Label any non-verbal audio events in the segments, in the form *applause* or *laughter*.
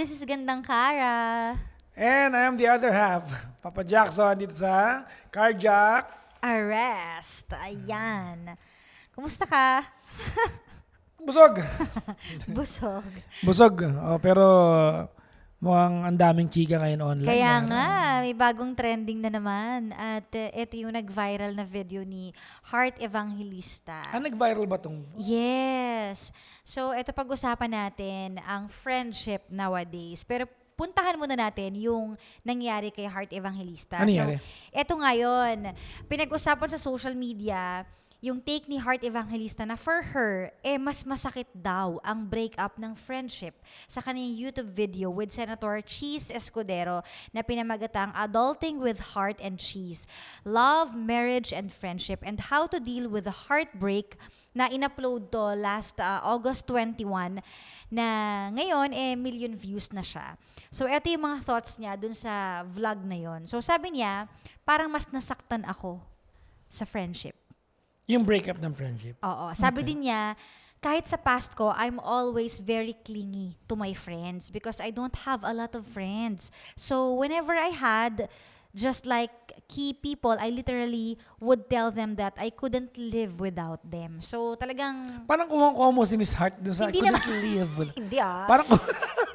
This is Gandang Kara. And I am the other half, Papa Jackson dito sa Carjack. Arrest. Ayan. Kumusta ka? *laughs* Busog. *laughs* Busog. Busog. Oh, pero mukhang ang daming chika ngayon online. Kaya Ano? nga, may bagong trending na naman. At uh, ito yung nag-viral na video ni Heart Evangelista. Ah, nag-viral ba tong? Yes. So, ito pag-usapan natin ang friendship nowadays. Pero puntahan muna natin yung nangyari kay Heart Evangelista. Ano? So, ito ngayon, pinag-usapan sa social media yung take ni Heart Evangelista na for her, eh mas masakit daw ang breakup ng friendship sa kanyang YouTube video with Senator Cheese Escudero na pinamagatang Adulting with Heart and Cheese, Love, Marriage, and Friendship, and How to Deal with the Heartbreak na in-upload to last uh, August 21 na ngayon eh million views na siya. So eto yung mga thoughts niya dun sa vlog na yon. So sabi niya, parang mas nasaktan ako sa friendship. Yung breakup ng friendship. Oo. Sabi din niya, kahit sa past ko, I'm always very clingy to my friends because I don't have a lot of friends. So whenever I had just like key people, I literally would tell them that I couldn't live without them. So talagang Parang kuha mo si Miss Hart dun sa Hindi I couldn't naman. live. with- *laughs* hindi ah. Parang *laughs*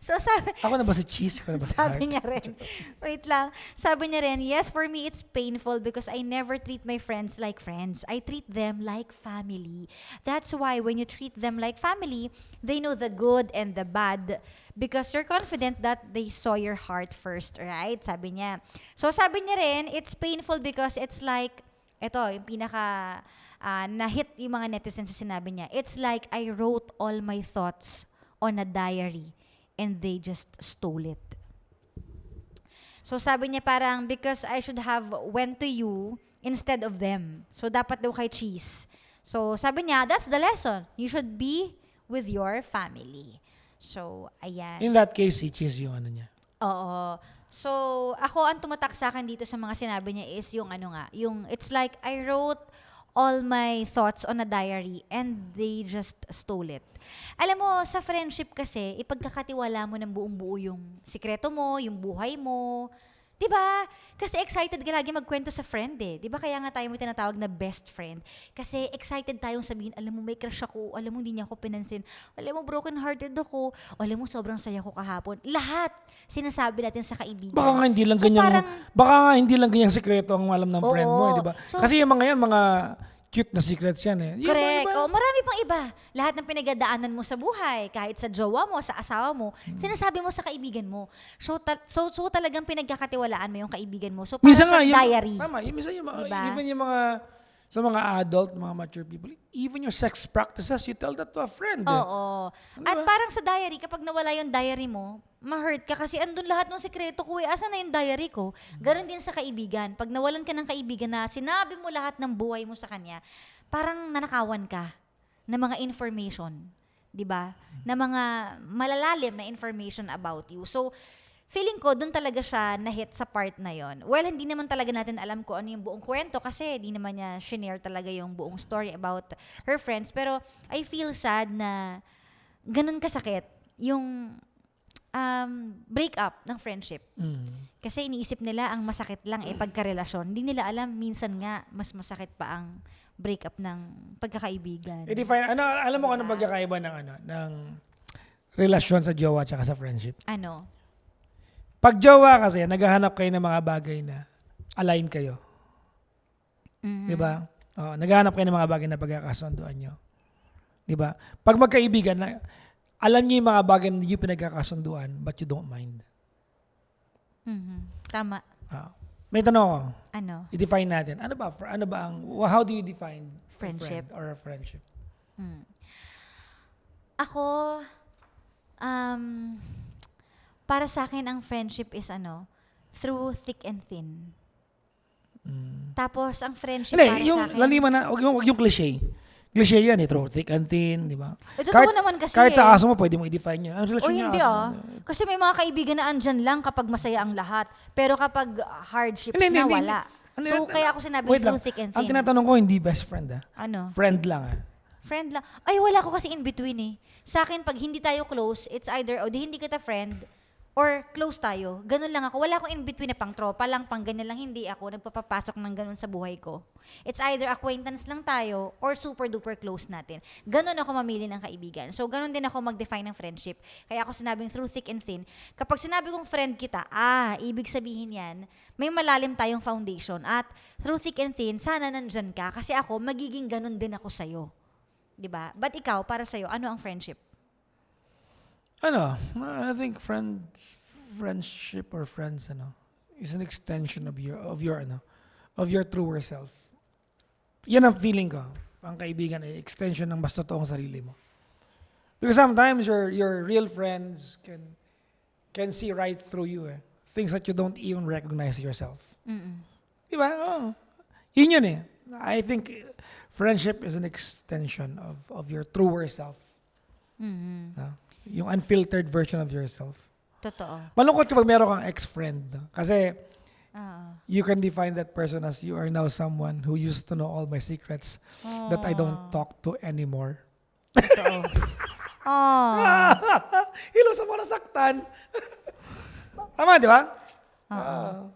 So sabi, ako na ba si Cheese? Ako na ba si Hart? Sabi niya rin, *laughs* wait lang, sabi niya rin, yes, for me it's painful because I never treat my friends like friends. I treat them like family. That's why when you treat them like family, they know the good and the bad because you're confident that they saw your heart first, right? Sabi niya. So sabi niya rin, it's painful because it's like, eto, yung pinaka, ah, na-hit yung mga netizens sa sinabi niya. It's like I wrote all my thoughts on a diary and they just stole it. So sabi niya parang because I should have went to you instead of them. So dapat daw kay Cheese. So sabi niya, that's the lesson. You should be with your family. So, ayan. In that case, si Cheese yung ano niya. Oo. So, ako ang tumatak sa akin dito sa mga sinabi niya is yung ano nga, yung it's like I wrote all my thoughts on a diary and they just stole it. Alam mo, sa friendship kasi, ipagkakatiwala mo ng buong buo yung sikreto mo, yung buhay mo. 'Di ba? Kasi excited ka lagi magkwento sa friend eh. 'Di ba kaya nga tayo may tinatawag na best friend? Kasi excited tayong sabihin, alam mo may crush ako, alam mo hindi niya ako pinansin, alam mo broken hearted ako, alam mo sobrang saya ko kahapon. Lahat sinasabi natin sa kaibigan. Baka nga hindi lang So, ganyan, parang- baka nga hindi lang ganyan sekreto ang alam ng friend mo, Oo. eh, di ba? So- Kasi yung mga yan, mga cute na secrets yan eh. Yung Correct. iba, Oh, marami pang iba. Lahat ng pinagdadaanan mo sa buhay, kahit sa jowa mo, sa asawa mo, Hmm. sinasabi mo sa kaibigan mo. So, ta- so, so talagang pinagkakatiwalaan mo yung kaibigan mo. So, para Minsan siyang yung, diary. Tama, yung, minsan yung mga, Diba? even yung mga, sa mga adult, mga mature people, even your sex practices, you tell that to a friend. eh. Oo. Ano At ba? parang sa diary, kapag nawala yung diary mo, ma-hurt ka kasi andun lahat ng sekreto ko eh. Asa na yung diary ko? Ganon din sa kaibigan. Pag nawalan ka ng kaibigan na sinabi mo lahat ng buhay mo sa kanya, parang nanakawan ka ng mga information. 'di ba? Na mga malalalim na information about you. So, feeling ko, doon talaga siya na-hit sa part na yon. Well, hindi naman talaga natin alam kung ano yung buong kwento kasi di naman niya shinare talaga yung buong story about her friends. Pero, I feel sad na ganun kasakit yung um, breakup ng friendship. Mm. Kasi iniisip nila ang masakit lang eh pagkarelasyon. Hindi nila alam minsan nga mas masakit pa ang breakup ng pagkakaibigan. I-define, ano, alam mo kung ano pagkakaiba ng, ano, ng relasyon sa jowa at sa friendship? Ano? Pag jowa kasi, naghahanap kayo ng mga bagay na align kayo. Mhm. Di ba? Oh, naghahanap kayo ng mga bagay na pagkakasunduan nyo. Di ba? Pag magkaibigan, na, alam niyo yung mga bagay na nyo pinagkakasunduan, but you don't mind. Mhm. Tama. Ah. may tanong ako. Ano? I-define natin. Ano ba? For, ano ba ang, how do you define Friendship. friend or a friendship? Mm. Ako, um, para sa akin, ang friendship is ano, through thick and thin. Tapos, ang friendship para Hindi, yung sa akin... laliman na, wag yung, wag yung cliche. Cliche yan eh, through thick and thin, di ba? Eh, totoo naman kasi Kahit sa eh. aso mo, pwede mo i-define yun. Ang O relasyon niya, hindi aso ah. Kasi may mga kaibigan na andyan lang kapag masaya ang lahat. Pero kapag hardships Hindi, hindi, na, hindi. wala. Ano so, kaya ako sinabi Wait through lang. thick and Ang thin. tinatanong ko, hindi best friend ah. ano? Friend lang ah. Friend lang. Ay, wala ko kasi in between eh. Sa akin, pag hindi tayo close, it's either, o di hindi kita friend, or close tayo. Ganun lang ako. Wala akong in between na pang tropa lang, pang ganyan lang. Hindi ako nagpapapasok ng ganun sa buhay ko. It's either acquaintance lang tayo, or super duper close natin. Ganun ako mamili ng kaibigan. So, ganun din ako mag-define ng friendship. Kaya ako sinabing through thick and thin. Kapag sinabi kong friend kita, ah, ibig sabihin yan, may malalim tayong foundation. At through thick and thin, sana nandyan ka. Kasi ako, magiging ganun din ako sa'yo. ba? But ikaw, para sa'yo, ano ang friendship? Ano, I think friends, friendship or friends, ano, is an extension of your, of your, ano, of your truer self. Yan ang feeling ko. Ang kaibigan ay extension ng mas totoong sarili mo. Because sometimes your, your real friends can, can see right through you, eh. Things that you don't even recognize yourself. Mm-mm. Di ba? Yun yun eh. I think eh, friendship is an extension of, of your truer self. Mhm. No? Yung unfiltered version of yourself. Totoo. Malungkot kapag meron kang ex-friend. Kasi Oo. you can define that person as you are now someone who used to know all my secrets that I don't Aw. talk to anymore. Totoo. *laughs* oh. Hilo sa mga nasaktan. Tama, di ba? Ah,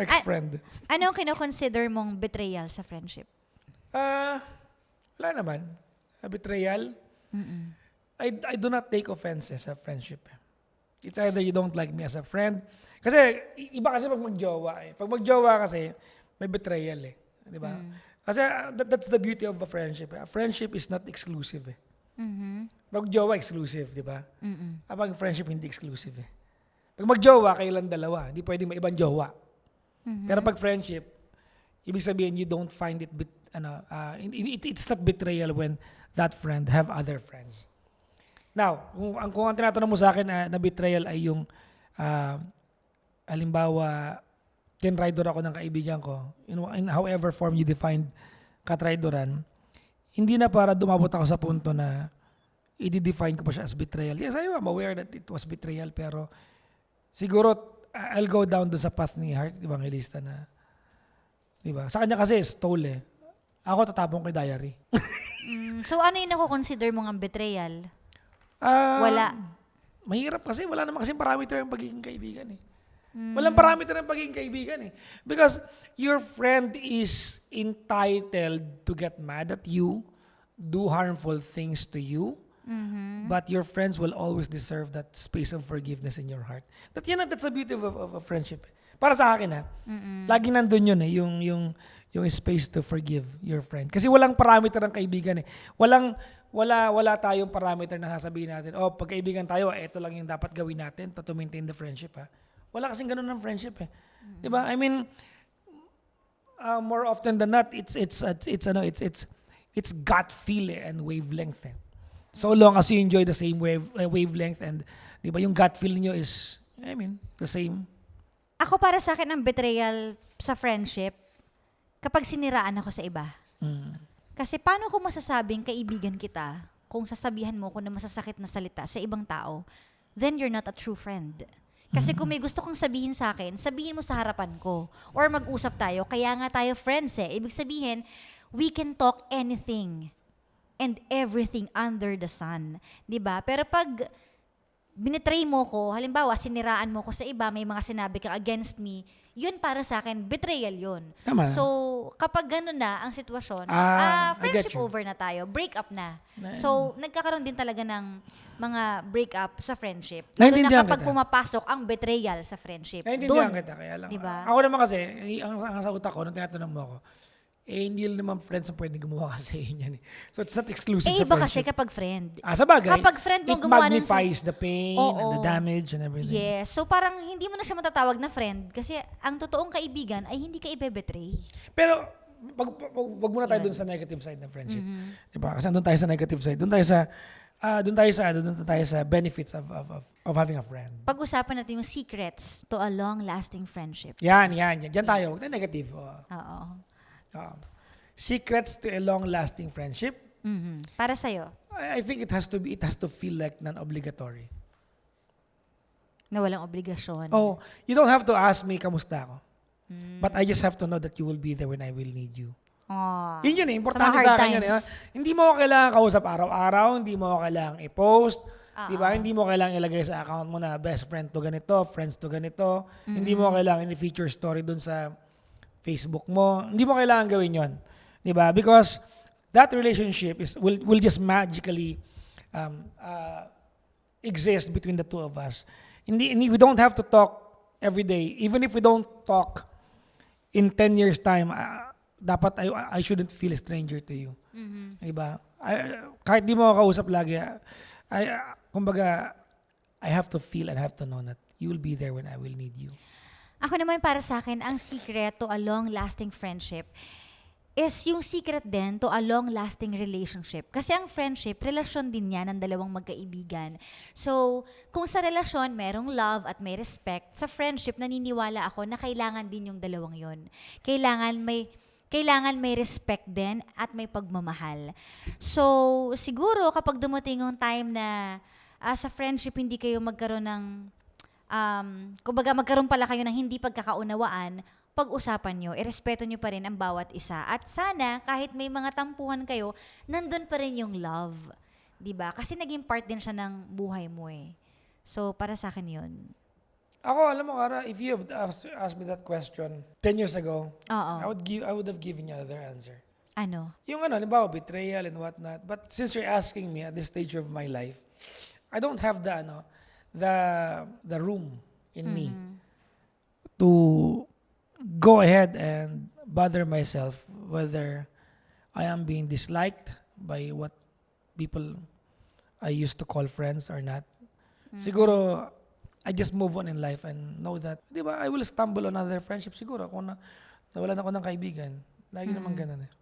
ex-friend. Ano ang kinoconsider mong betrayal sa friendship? Ah, wala naman. A betrayal. Mm-mm. I, I do not take offenses sa friendship. It's either you don't like me as a friend. Kasi, iba kasi pag magjowa eh. Pag magjowa kasi, may betrayal eh. Di ba? Kasi uh, that, that's the beauty of a friendship. eh. A friendship is not exclusive eh. Mhm. Pag jowa, exclusive, di ba? Mm-mm. Habang friendship, hindi exclusive eh. Pag magjowa, kayo lang dalawa. Hindi pwedeng may ibang jowa. Mhm. Pero pag friendship, ibig sabihin, you don't find it, bet, ano, uh, it, it's not betrayal when that friend have other friends. Now, kung, ang, kung ang tinatanong mo sa akin ah, na betrayal ay yung, uh, alimbawa, tinrider ako ng kaibigan ko, in, in however form you defined katridoran, hindi na para dumabot ako sa punto na i-define ko pa siya as betrayal. Yes, I am aware that it was betrayal, pero siguro I'll go down doon sa path ni Heart Evangelista na, di ba? Sa kanya kasi, stole eh. Ako tatapon kay diary. *laughs* Mm, so ano yung nako-consider mong ang betrayal? Ah, Wala. Mahirap kasi, wala naman kasi parameter ang pagiging kaibigan eh. Mm. Walang parameter ang pagiging kaibigan eh. Because your friend is entitled to get mad at you, do harmful things to you, Mhm. but your friends will always deserve that space of forgiveness in your heart. That yan, ang- that's the beauty of, of, of friendship. Para sa akin ha, lagi nandun yun eh, yung, yung, yung space to forgive your friend. Kasi walang parameter ng kaibigan eh. Walang, wala, wala tayong parameter na sasabihin natin, oh, pagkaibigan tayo, ito lang yung dapat gawin natin to, to maintain the friendship ha. Wala kasing ganun ng friendship eh. Di ba? I mean, uh, more often than not, it's, it's, it's, it's, ano, it's, it's, it's gut feel eh, and wavelength eh. So long as you enjoy the same wave, uh, wavelength and, di ba, yung gut feel niyo is, I mean, the same. Ako para sa akin ang betrayal sa friendship kapag siniraan ako sa iba. Mm. Kasi paano ko masasabing kaibigan kita kung sasabihan mo ko na masasakit na salita sa ibang tao, then you're not a true friend. Kasi kung may gusto kang sabihin sa akin, sabihin mo sa harapan ko. Or mag-usap tayo, kaya nga tayo friends eh. Ibig sabihin, we can talk anything and everything under the sun. ba? Pero pag binitray mo ko, halimbawa, siniraan mo ko sa iba, may mga sinabi ka against me, yun para sa akin, betrayal yun. Tama. So, kapag ganun na ang sitwasyon, Ah, ah, friendship over na tayo, break up na. Na- So, nagkakaroon din talaga ng mga break up sa friendship. Lalo na kapag kita. pumapasok ang betrayal sa friendship. Naintindihan Doon. kita, kaya lang. Diba? Ako naman kasi, eh, ang, ang sa utak ko, nung tinatanong mo ako, eh, hindi naman friends ang pwede gumawa kasi yun yan eh. So, it's not exclusive Eh, sa iba kasi friendship. kapag friend. ah, sa bagay, kapag friend mo it gumawa nun sa- magnifies the pain and the Oo. damage and everything. Yes. So, parang hindi mo na siya matatawag na friend kasi ang totoong kaibigan ay hindi ka ibe-betray. Pero, wag, wag, wag muna tayo dun sa negative side ng friendship. Mhm. Diba? Kasi doon tayo sa negative side. Doon tayo sa, ah, doon tayo sa, doon tayo sa benefits of, of, of, of having a friend. Pag-usapan natin yung secrets to a long-lasting friendship. Yan, yan, yan. Diyan tayo. Huwag tayo negative. Oh. Oo. Um, secrets to a long-lasting friendship. Mhm. Para sa'yo, I, I think it has to be, it has to feel like non-obligatory. na walang obligasyon. Oh, you don't have to ask me kamusta ako. Mm. But I just have to know that you will be there when I will need you. Oh. Yun yun eh, importante hard sa, akin yun eh. times. Hindi mo ako kailangan kausap araw-araw, hindi mo ako kailangan i-post, Ah, di ba? Hindi mo kailangan ilagay sa account mo na best friend to ganito, friends to ganito. Hindi mo kailangan i-feature story dun sa Facebook mo. Hindi mo kailangan gawin yon, di ba? Because that relationship is will will just magically um, uh, exist between the two of us. Hindi, hindi, we don't have to talk every day. Even if we don't talk in 10 years time, ah, dapat I, I shouldn't feel a stranger to you. Diba? I, kahit di mo kausap lagi, I, ah, kumbaga, I have to feel and have to know that you will be there when I will need you. Ako naman para sa akin, ang secret to a long-lasting friendship is yung secret din to a long-lasting relationship. Kasi ang friendship, relasyon din yan ng dalawang magkaibigan. So, kung sa relasyon merong love at may respect, sa friendship naniniwala ako na kailangan din yung dalawang yon. Kailangan may kailangan may respect din at may pagmamahal. So, siguro kapag dumating yung time na ah, sa friendship hindi kayo magkaroon ng um, kumbaga magkaroon pala kayo ng hindi pagkakaunawaan, pag-usapan nyo, irespeto nyo pa rin ang bawat isa. At sana, kahit may mga tampuhan kayo, nandun pa rin yung love. 'Di ba? Kasi naging part din siya ng buhay mo eh. So, para sa akin yun. Ako, alam mo, Kara, if you have asked, asked me that question 10 years ago, Oo. I would give I would have given you another answer. Ano? Yung ano, halimbawa, betrayal and whatnot. But since you're asking me at this stage of my life, I don't have the, ano, the, the room in me to go ahead and bother myself whether I am being disliked by what people I used to call friends or not. Siguro, I just move on in life and know that, di ba, I will stumble on other friendships siguro kung na, nawalan ako ng kaibigan. Lagi naman ganun eh.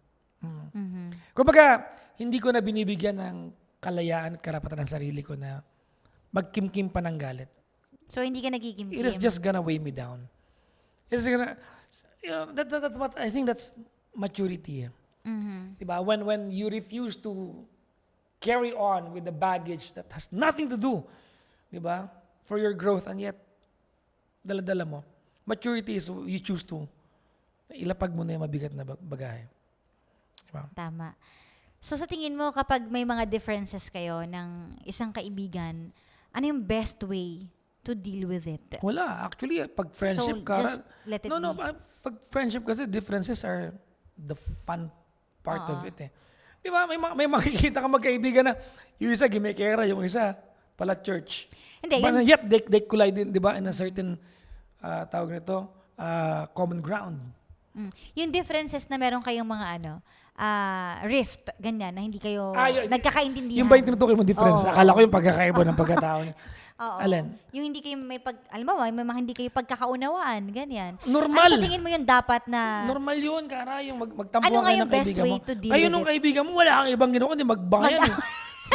Mm. Kumbaga, hindi ko na binibigyan ng kalayaan at karapatan ng sarili ko na magkimkim pa ng galit. So, hindi ka nagiging It is just gonna weigh me down. It's gonna, you know, that, that- that's what, I think that's maturity. eh. Mhm. Diba? When, when you refuse to carry on with the baggage that has nothing to do, diba? For your growth and yet, dala-dala mo. Maturity is you choose to ilapag mo na yung mabigat na bag- bagahe. Diba? Tama. So sa tingin mo kapag may mga differences kayo ng isang kaibigan, ano yung best way to deal with it? Wala. Actually, pag friendship So, ka, just let it no, no, be. ah, pag friendship kasi, differences are the fun part of Oo. it eh. Di ba? May, ma- may makikita ka magkaibigan na yung isa gimekera, yung isa pala church. Hindi, But yun- yet, they, they collide in, di ba, in a certain, ah, tawag nito, ah, common ground. Mm. Yung differences na meron kayong mga ano, ah, rift, ganyan, na hindi kayo Ah, yun- nagkakaintindihan. Yung ba yung tinutukoy mo difference? Oo. Akala ko yung pagkakaiba ng pagkatao niya. *laughs* Oo. Alin? Yung hindi kayo may pag, alam mo, may mga hindi kayo pagkakaunawaan, ganyan. Normal. Ano sa tingin mo yung dapat na, Normal yun, kara, yung mag, magtampuhan Ano nga kayo yung ng best kaibigan way mo. to deal Kayo nung kaibigan mo, wala kang ibang ginawa, kundi magbangayan eh.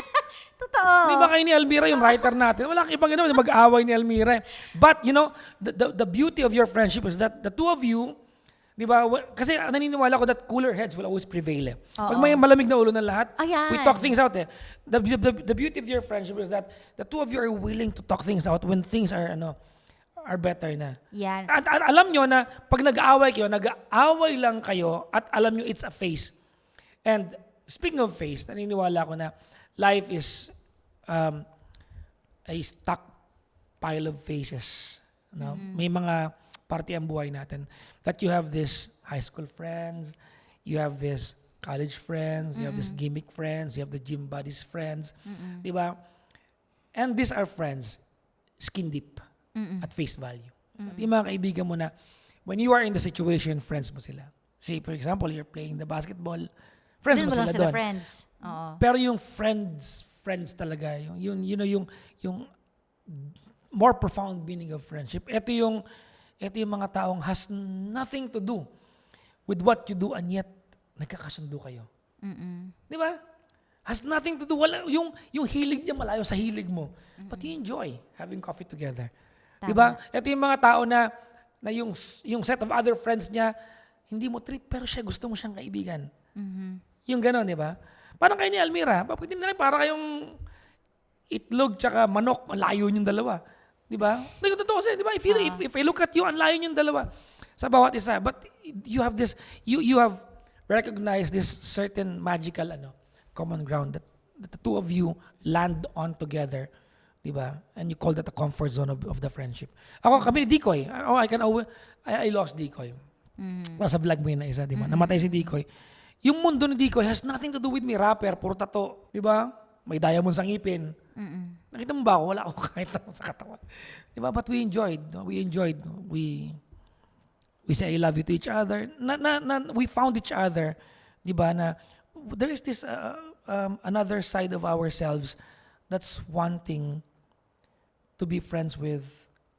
*laughs* totoo. Di ba kayo ni Almira, yung writer natin, wala kang ibang ginawa, mag-away ni Almira. But, you know, the, the, the beauty of your friendship is that the two of you, di ba, kasi naniniwala ko that cooler heads will always prevail eh. Pag may malamig na ulo ng lahat, Ayan. we talk things out eh. The, the, the beauty of your friendship is that the two of you are willing to talk things out when things are, ano, are better na. Yan. At, at alam nyo na pag nag-aaway kayo, nag-aaway lang kayo at alam nyo it's a phase. And speaking of phase, naniniwala ko na life is um, a stuck pile of phases. No? May mga parte ang buhay natin that you have this high school friends, you have this college friends, you have this gimmick friends, you have the gym buddies friends. Di ba? And these are friends, skin deep at face value. At yung mga kaibigan mo na when you are in the situation, friends mo sila. Say, for example, you're playing the basketball, friends Doon mo sila doon. friends. Oo. Pero yung friends, friends talaga, yung, yun, you know, yung, yung more profound meaning of friendship. Ito yung, ito yung mga taong has nothing to do with what you do and yet nagkakasundo kayo. Mm-mm. Di ba? Has nothing to do. Wala, yung, yung hilig niya malayo sa hilig mo. But you enjoy having coffee together. Di ba? Ito yung mga tao na, na yung, yung set of other friends niya, hindi mo trip, pero siya gusto mo siyang kaibigan. Mhm. Yung gano'n, di ba? Parang kayo ni Almira. Pwede na kayo, para kayong itlog tsaka manok. Layo yung dalawa. Di ba? Totoo kasi, di ba? If, you, if, if I look at you, ang layo yung dalawa sa bawat isa. But you have this, you, you have recognize this certain magical ano common ground that, that the two of you land on together. Di ba? And you call that the comfort zone of, of the friendship. Ako, kami ni Decoy. Oh, I can I, I lost Decoy. Nasa vlog mo yun na isa, di ba? Namatay si Decoy. Yung mundo ni Decoy has nothing to do with me, rapper, puro tato. Di ba? May diamond sa ngipin. Nakita mo ba ako? Wala ako *laughs* kahit ano sa katawan. Di ba? But we enjoyed. no? We enjoyed. no? We we say I love you to each other. Na, na, na, we found each other. Di ba? Na there is this uh, um, another side of ourselves that's wanting to be friends with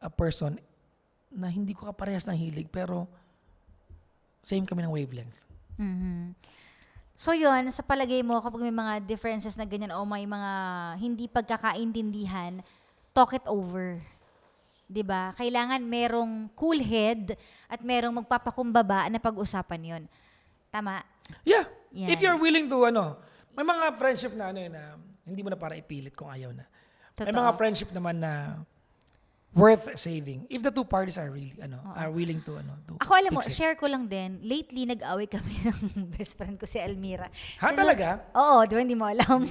a person na hindi ko kaparehas ng hilig pero same kami ng wavelength. Mhm. So yun, sa palagay mo, kapag may mga differences na ganyan o may mga hindi pagkakaintindihan, talk it over. 'Di ba? Kailangan merong cool head at merong magpapakumbaba na pag-usapan yon. Tama? Yeah. Yan. If you're willing to ano, may mga friendship na ano na hindi mo na para ipilit kung ayaw na. May Totoo. mga friendship naman na worth saving if the two parties are really ano are willing to ano to Ako alam mo, fix it. share ko lang din, lately nag-away kami *laughs* ng best friend ko si Elmira. Ha, Sila- talaga? Oo, di ba? Hindi mo alam.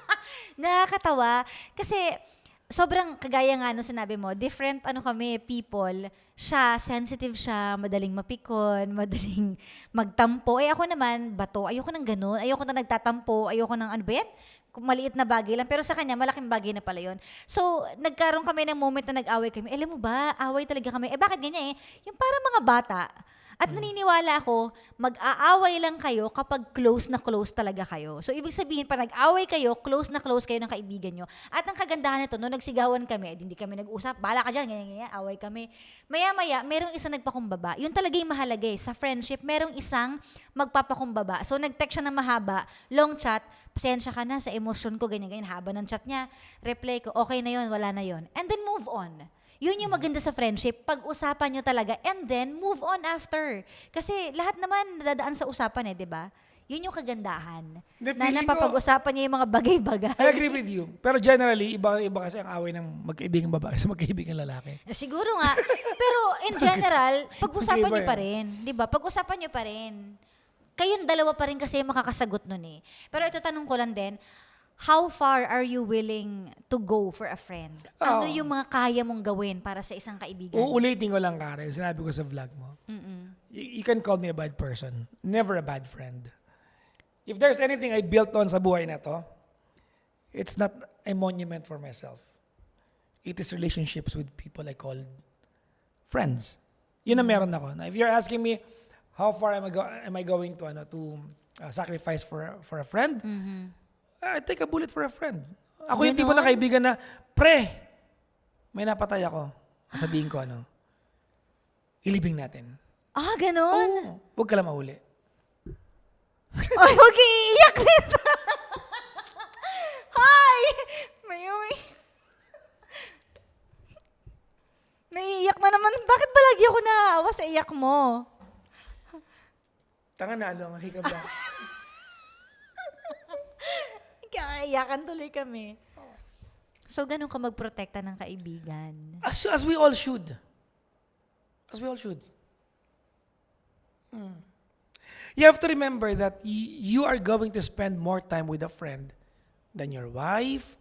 *laughs* Nakakatawa. Kasi, sobrang kagaya nga nung sinabi mo, different ano kami, people. Siya, sensitive siya, madaling mapikon, *laughs* madaling magtampo. Eh ako naman, bato, ayoko ng ganun. Ayoko na nagtatampo, ayoko ng ano ba yan? Maliit na bagay lang. Pero sa kanya, malaking bagay na pala yun. So, nagkaroon kami ng moment na nag-away kami. Alam mo ba, away talaga kami. Eh, bakit ganyan eh? Yung para mga bata. At naniniwala ako, mag-aaway lang kayo kapag close na close talaga kayo. So, ibig sabihin, pa nag-away kayo, close na close kayo ng kaibigan nyo. At ang kagandahan nito, nung nagsigawan kami, eh, hindi kami nag-usap, bala ka dyan, ganyan, ganyan, away kami. Maya-maya, merong isang nagpakumbaba. Yun talaga yung mahalaga eh. Sa friendship, merong isang magpapakumbaba. So, nag-text siya ng mahaba, long chat, pasensya ka na sa emosyon ko, ganyan, ganyan, haba ng chat niya. Reply ko, okay na yun, wala na yun. And then move on. Yun yung maganda sa friendship, pag-usapan nyo talaga and then move on after. Kasi lahat naman nadadaan sa usapan eh, di ba? Yun yung kagandahan. Hindi, na napapag-usapan nyo yung mga bagay-bagay. I agree with you. Pero generally, iba iba kasi ang away ng magkaibigang babae sa magkaibigang lalaki. Eh, Siguro nga. Pero in general, pag-usapan nyo pa rin. Di ba? Pag-usapan nyo pa rin. Kayong dalawa pa rin kasi yung makakasagot nun eh. Pero ito tanong ko lang din, how far are you willing to go for a friend? Ano Oh. yung mga kaya mong gawin para sa isang kaibigan? Uulitin ko lang, Karen, sinabi ko sa vlog mo. Mm-mm. You, can call me a bad person. Never a bad friend. If there's anything I built on sa buhay na to, it's not a monument for myself. It is relationships with people I call friends. Yun ang meron ako. Now, if you're asking me, how far am I, go- am I going to, ano, to uh, sacrifice for, for a friend? I take a bullet for a friend. Ako yung tipo Ganon? na kaibigan na, pre, may napatay ako. Sabihin ko, ano, ilibing natin. Ah, ganon? Oo. Huwag ka lang mahuli. *laughs* Ay, huwag iiyak dito. Hi! *laughs* May umi. Naiiyak na naman. Bakit ba lagi ako nahawa sa iyak mo? Tanga na, ano, hikab ba? Kaiyakan tuloy kami. So, ganun ka magprotekta ng kaibigan. as, as we all should. As we all should. Hmm. You have to remember that y- you are going to spend more time with a friend than your wife.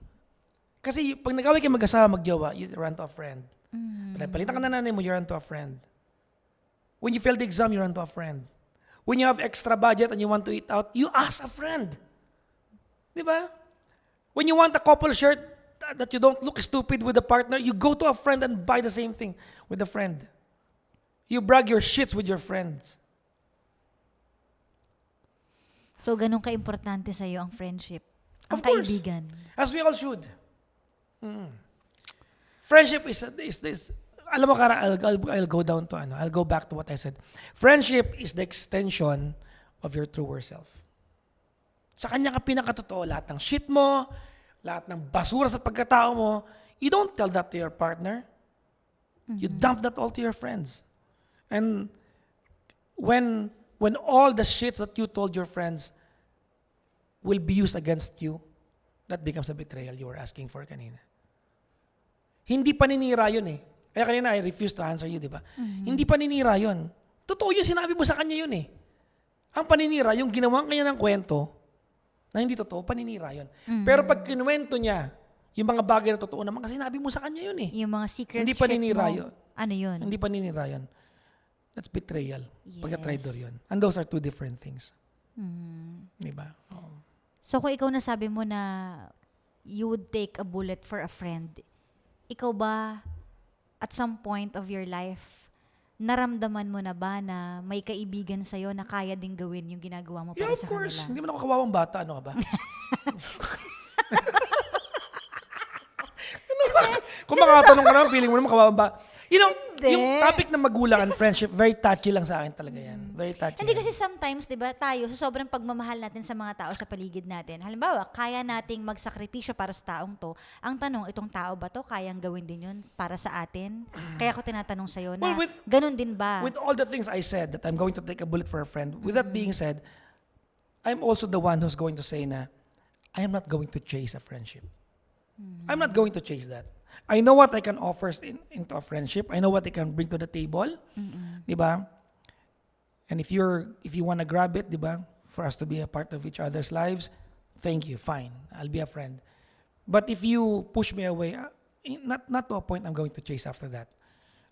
Kasi y- pag nag-away kayo mag-asawa, magjowa, you run to a friend. Mm. Palitan ka na nanay mo, you run to a friend. When you fail the exam, you run to a friend. When you have extra budget and you want to eat out, you ask a friend. Di ba? When you want a couple shirt th- that you don't look stupid with a partner, you go to a friend and buy the same thing with a friend. You brag your shits with your friends. So, ganun ka-importante sa'yo ang friendship. Ang Of course. kaibigan. As we all should. Mm. Friendship is, is this, alam mo Kara, I'll, I'll, I'll go down to ano, I'll go back to what I said. Friendship is the extension of your truer self. Sa kanya ka pinakatotoo, lahat ng shit mo, lahat ng basura sa pagkatao mo, you don't tell that to your partner. You dump that all to your friends. And when when all the shits that you told your friends will be used against you, that becomes a betrayal you were asking for kanina. Hindi paninira yun eh. Kaya kanina I refuse to answer you, di ba? Hindi paninira yun. Totoo yun, sinabi mo sa kanya yun eh. Ang paninira, yung ginawa kanya ng kwento, na hindi totoo, paninira yun. Mm. Pero pag kinuwento niya, yung mga bagay na totoo naman, kasi sinabi mo sa kanya yun eh. Yung mga secret Hindi paninira mo. yun. Ano yun? Hindi paninira yun. That's betrayal. Pagka-traitor Yes. yun. And those are two different things. Mm. Di ba? Oo. So kung ikaw nasabi mo na you would take a bullet for a friend, ikaw ba at some point of your life, naramdaman mo na ba na may kaibigan sa'yo na kaya ding gawin yung ginagawa mo Yeah, para of sa course. kanila? Hindi mo ako kawawang bata. Ano ka ba? ano *laughs* ba? Kung makatanong ka naman, feeling mo naman kawawang bata. You know, Hindi. yung topic ng magulang and friendship, very touchy lang sa akin talaga yan. Very touchy. Hindi kasi sometimes, 'di ba, tayo sa sobrang pagmamahal natin sa mga tao sa paligid natin. Halimbawa, kaya nating magsakripisyo para sa taong 'to. Ang tanong, itong tao ba 'to kayang gawin din 'yun para sa atin? Kaya ako tinatanong sa na Well, with- ganun din ba? With all the things I said that I'm going to take a bullet for a friend, with that being said, I'm also the one who's going to say na I am not going to chase a friendship. I'm not going to chase that. I know what I can offer in, into a friendship. I know what I can bring to the table. Di ba? And if you're if you want to grab it, di ba? For us to be a part of each other's lives, thank you. Fine. I'll be a friend. But if you push me away, uh, not not to a point I'm going to chase after that.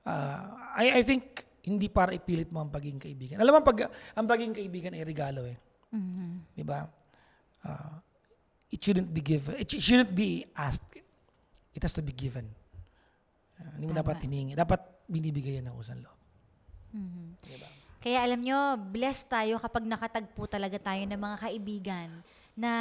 Uh, I I think hindi para ipilit mo ang pagiging kaibigan. Alam mo pag ang pagiging kaibigan ay regalo eh. Mhm. 'Di ba? Uh, it shouldn't be given. It sh- shouldn't be asked. It has to be given. Uh, hindi mo Tama. dapat hiningi. Dapat binibigay yan ng usang loob. Mhm. Diba? Kaya alam nyo, blessed tayo kapag nakatagpo talaga tayo ng mga kaibigan na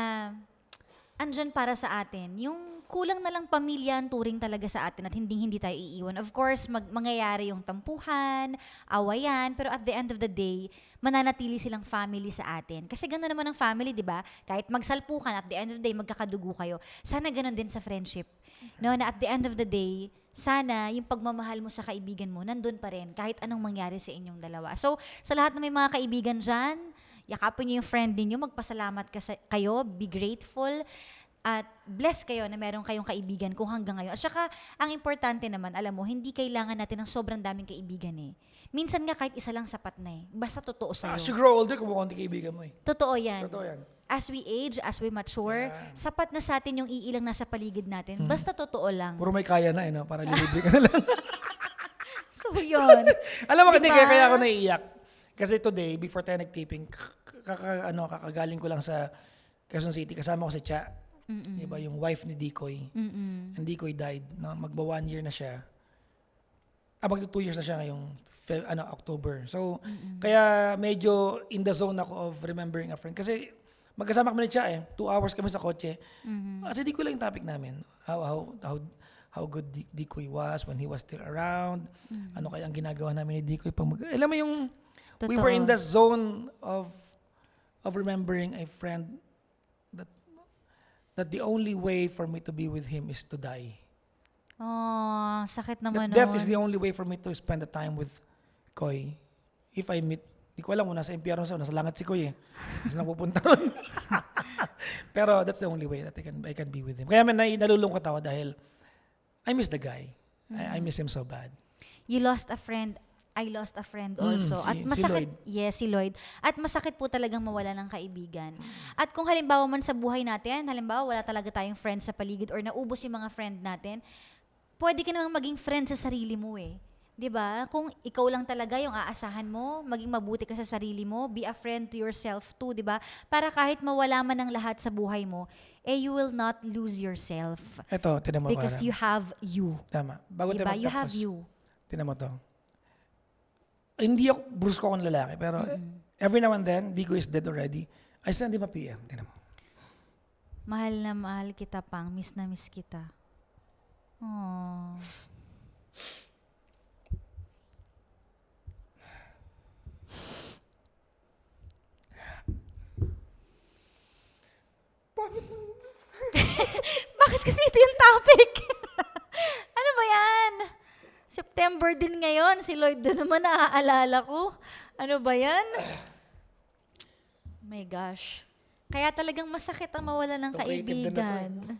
andyan para sa atin. Yung kulang na lang pamilya ang turing talaga sa atin at hindi hindi tayo iiwan. Of course, mag, mangyayari yung tampuhan, awayan, pero at the end of the day, mananatili silang family sa atin. Kasi gano'n naman ang family, di ba? Kahit magsalpukan, at the end of the day, magkakadugo kayo. Sana gano'n din sa friendship. No, na at the end of the day, sana yung pagmamahal mo sa kaibigan mo, nandun pa rin, kahit anong mangyari sa inyong dalawa. So, sa lahat ng may mga kaibigan dyan, yakapin niyo yung friend ninyo, magpasalamat ka kayo, be grateful, at bless kayo na meron kayong kaibigan kung hanggang ngayon. At saka, ang importante naman, alam mo, hindi kailangan natin ng sobrang daming kaibigan eh. Minsan nga kahit isa lang sapat na eh. Basta totoo As you sa'yo. grow older, kumukunti kaibigan mo eh. Totoo yan. Totoo yan. As we age, as we mature, Yeah. sapat na sa atin yung iilang nasa paligid natin. Basta totoo lang. Puro may kaya na eh, no? para lilibre ka na lang. *laughs* So, yun. *laughs* Alam mo, Diba? kaya, kaya ako naiiyak. Kasi today, before tayo nag-taping, kaka, ano, kakagaling ko lang sa Quezon City. Kasama ko si Cha. Diba, yung wife ni Dikoy. Mm-mm. And Dikoy died. No? Magba one year na siya. Ah, magto two years na siya ngayong Fe- ano, October. So, kaya medyo in the zone ako of remembering a friend. Kasi magkasama kami ni Cha eh. Two hours kami sa kotse. Kasi Dikoy lang yung topic namin. How, how, how, how good Di- Dikoy was when he was still around. Ano kaya ang ginagawa namin ni Dikoy pag mag- Alam mo yung, we were in the zone of of remembering a friend that that the only way for me to be with him is to die. Oh, sakit That naman death is the only way for me to spend the time with Koy. If I meet, di ko alam kung nasa impyerno siya, o nasa langit si Koy eh. Kasi napupunta ron. *laughs* Pero that's the only way that I can I can be with him. Kaya man nai- nalulungkot ako dahil I miss the guy. I, I miss him so bad. You lost a friend. I lost a friend Mm, also. si- At si masakit, Lloyd. yes, si Lloyd. At masakit po talagang mawala ng kaibigan. At kung halimbawa man sa buhay natin, halimbawa wala talaga tayong friends sa paligid or naubos yung mga friend natin, pwede ka namang maging friend sa sarili mo eh. 'Di ba? Kung ikaw lang talaga yung aasahan mo, maging mabuti ka sa sarili mo, be a friend to yourself too, 'di ba? Para kahit mawala man ang lahat sa buhay mo, eh you will not lose yourself Ito, tinan mo because parang- you have you. Tama. Bago 'Di tayo ba? You have you. Tinan mo to. Hindi ako, brusko akong lalaki, pero every now and then, di ko is dead already. I send him a PM. Tinan mo. Mahal na mahal kita pang, miss na miss kita. Oh. *laughs* *laughs* Bakit kasi ito yung topic? *laughs* ano ba yan? September din ngayon. Si Lloyd na naman naaalala ko. Ano ba yan? My gosh. Kaya talagang masakit ang mawala ng na eh. kaibigan.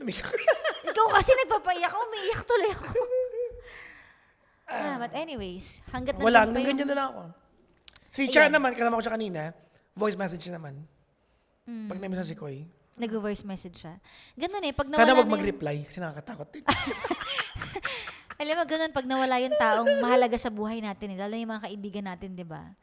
Lumiyak. Ikaw kasi nagpapaiyak, umiiyak tuloy ako. ah, but anyways, hanggat Wala, pa hanggang yung- ganyan na lang ako. Si Cha naman, kasama ko siya kanina, voice message naman. Pag namiss si Koy. Nag-voice message siya. Ganun eh, pag nawala Sana wag na yung- mag-reply kasi nakakatakot din. *laughs* Alam mo, ganun, pag nawala yung taong mahalaga sa buhay natin, eh, lalo yung mga kaibigan natin, di ba?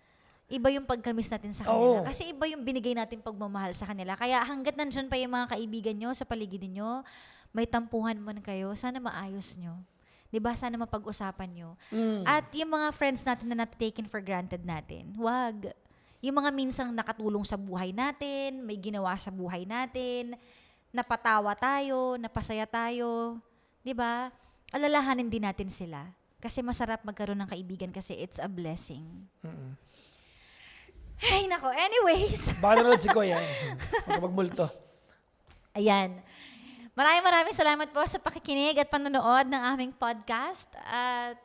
Iba yung pagkamis natin sa kanila. Oo. Kasi iba yung binigay natin pagmamahal sa kanila. Kaya hanggat nandyan pa yung mga kaibigan nyo sa paligid nyo, may tampuhan man kayo, sana maayos nyo. Di ba? Sana mapag-usapan nyo. Mm. At yung mga friends natin na taken for granted natin, wag. Yung mga minsang nakatulong sa buhay natin, may ginawa sa buhay natin, napatawa tayo, napasaya tayo, 'di ba? Alalahanin din natin sila. Kasi masarap magkaroon ng kaibigan kasi it's a blessing. Mm-mm. Ay, nako. Anyways, *laughs* Baka nanonood si Koy, magmulto. ayan. Maraming maraming salamat po sa pakikinig at panonood ng aming podcast. At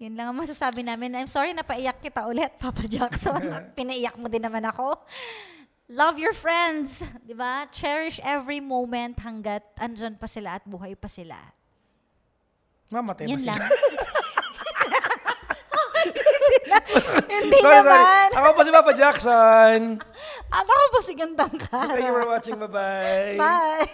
yun lang ang masasabi namin. I'm sorry na paiyak kita ulit, Papa Jackson. *laughs* Pinaiyak mo din naman ako. Love your friends, di ba? Cherish every moment hanggat andyan pa sila at buhay pa sila. Mamatay ba Yun sila? lang. *laughs* *laughs* Hindi sorry, sorry. naman. Ako po si Papa Jackson. Ako po si Gandang Kara. Thank you for watching. Bye-bye. Bye.